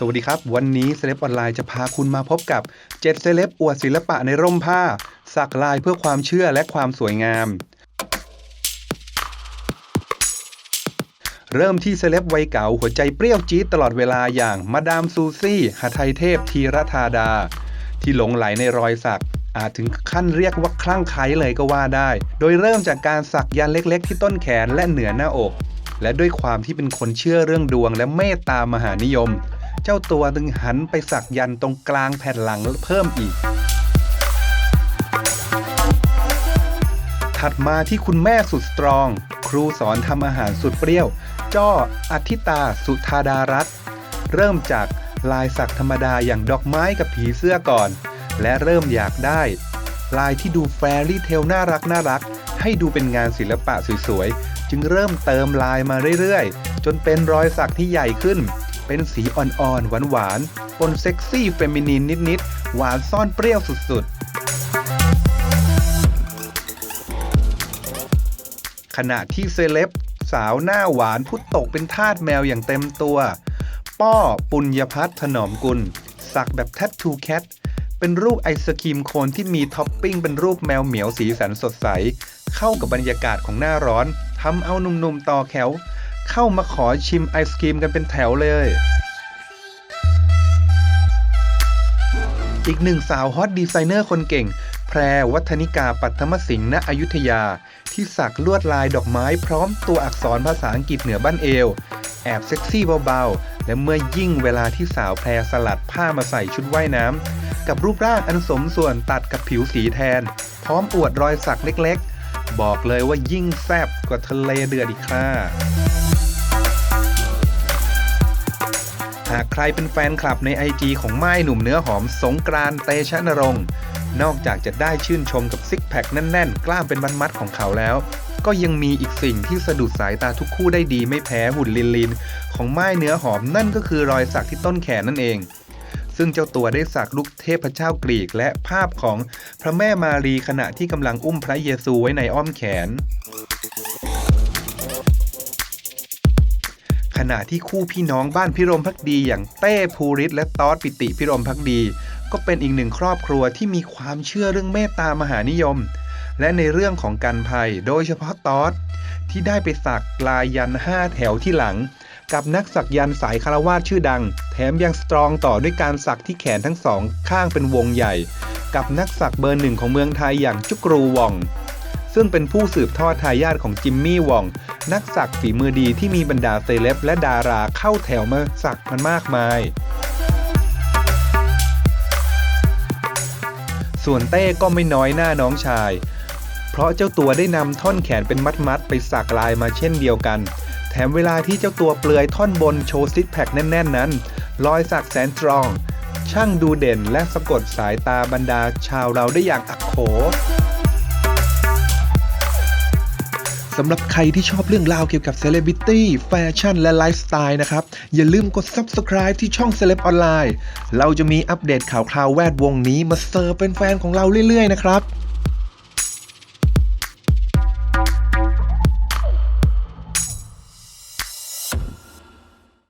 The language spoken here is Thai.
สวัสดีครับ วันนี้เซเลบออนไลน์จะพาคุณมาพบกับ 7 เซเลบอวดศิลปะในร่มผ้า สักลายเพื่อความเชื่อและความสวยงาม เริ่มที่เซเลบวัยเก่าหัวใจเปรี้ยวจี๊ดตลอดเวลาอย่างมาดามซูซี่หทัยเทพธีรธาดา ที่หลงไหลในรอยสักอาจถึงขั้นเรียกว่าคลั่งไคล้เลยก็ว่าได้ โดยเริ่มจากการสักยันต์เล็ก ๆ ที่ต้นแขนและเหนือหน้าอก และด้วยความที่เป็นคนเชื่อเรื่องดวงและเมตตามหานิยม เจ้าตัวจึงหันไปสักยันตรงกลางแผ่นหลังเพิ่มอีก ถัดมาที่คุณแม่สุดสตรอง ครูสอนทำอาหารสุดเปรี้ยว จ้ออธิตาสุธาดารัตเริ่มจากลายสักธรรมดาอย่างดอกไม้กับผีเสื้อก่อน และเริ่มอยากได้ ลายที่ดูแฟรี่เทลน่ารักน่ารัก ให้ดูเป็นงานศิลปะสวยๆ จึงเริ่มเติมลายมาเรื่อยๆ จนเป็นรอยสักที่ใหญ่ขึ้น เป็นสีอ่อนๆ หวานๆปนเซ็กซี่เฟมินีนนิดๆ หวานซ่อนเปรี้ยวสุดๆ ขณะที่เซเลบสาวหน้าหวานผู้ตกเป็นทาสแมวอย่างเต็มตัว ป้อปุญญพัฒน์ถนอมกุล สักแบบแท t ทูแคทเป็นรูปไอศครีมโคนที่มีท็อปปิ้งเป็นรูปแมวเหมียวสีสันสดใส เข้ากับบรรยากาศของหน้าร้อนทำเอาหนุ่มๆต่อแถว เข้ามาขอชิมไอศครีมกันเป็นแถวเลย อีกหนึ่งสาวฮอตดีไซเนอร์คนเก่ง แพรวัฒนิกาปัทมสิงห์ณอยุธยา ที่สักลวดลายดอกไม้พร้อมตัวอักษรภาษาอังกฤษเหนือบ้านเอว แอบเซ็กซี่เบาๆ และเมื่อยิ่งเวลาที่สาวแพรสลัดผ้ามาใส่ชุดว่ายน้ำกับรูปร่างอันสมส่วนตัดกับผิวสีแทน พร้อมอวดรอยสักเล็กๆบอกเลยว่ายิ่งแซบกว่าทะเลเดือดอีกค่ะ หากใครเป็นแฟนคลับใน IG ของไม้หนุ่มเนื้อหอมสงกรานต์เตชะนรงค์นอกจากจะได้ชื่นชมกับซิกแพคแน่นๆ กล้ามเป็นมัดของเขาแล้ว ก็ยังมีอีกสิ่งที่สะดุดสายตาทุกคู่ได้ดีไม่แพ้หุ่นลินลิน ของไม้เนื้อหอมนั่นก็คือรอยสักที่ต้นแขนนั่นเอง ซึ่งเจ้าตัวได้สักลูกเทพเจ้ากรีกและภาพของพระแม่มารีขณะที่กำลังอุ้มพระเยซูไว้ในอ้อมแขน ขณะที่คู่พี่น้องบ้านพิรมพักดี อย่างเต้ภูริศและตอดปิติพิรมพักดี ก็เป็นอีกหนึ่งครอบครัวที่มีความเชื่อเรื่องเมตตามหานิยม และในเรื่องของกันภัย โดยเฉพาะตอดที่ได้ไปสักลายยันห้าแถวที่หลัง กับนักสักยันสายคารวาสชื่อดัง แถมยังสตรองต่อด้วยการสักที่แขนทั้งสองข้างเป็นวงใหญ่ กับนักสักเบอร์หนึ่งของเมืองไทยอย่างจุกรูว่อง ซึ่งเป็นผู้สืบทอดทายาทของจิมมี่วอง นักสักฝีมือดีที่มีบรรดาเซเลบและดาราเข้าแถวมาสักมันมากมายส่วนเต้ก็ไม่น้อยหน้าน้องชาย เพราะเจ้าตัวได้นำท่อนแขนเป็นมัดๆไปสักลายมาเช่นเดียวกัน แถมเวลาที่เจ้าตัวเปลือยท่อนบนโชว์ซิกแพคแน่น ๆ นั้น รอยสักแสนตรอง ช่างดูเด่นและสะกดสายตาบรรดาชาวเราได้อย่างอักโข สำหรับใครที่ชอบเรื่องราวเกี่ยวกับเซเลบริตี้แฟชั่นและไลฟ์สไตล์นะครับ อย่าลืมกด Subscribe ที่ช่อง Celeb Online เราจะมีอัปเดตข่าวคราวแวดวงนี้มาเสิร์ฟเป็นแฟนของเราเรื่อยๆนะครับ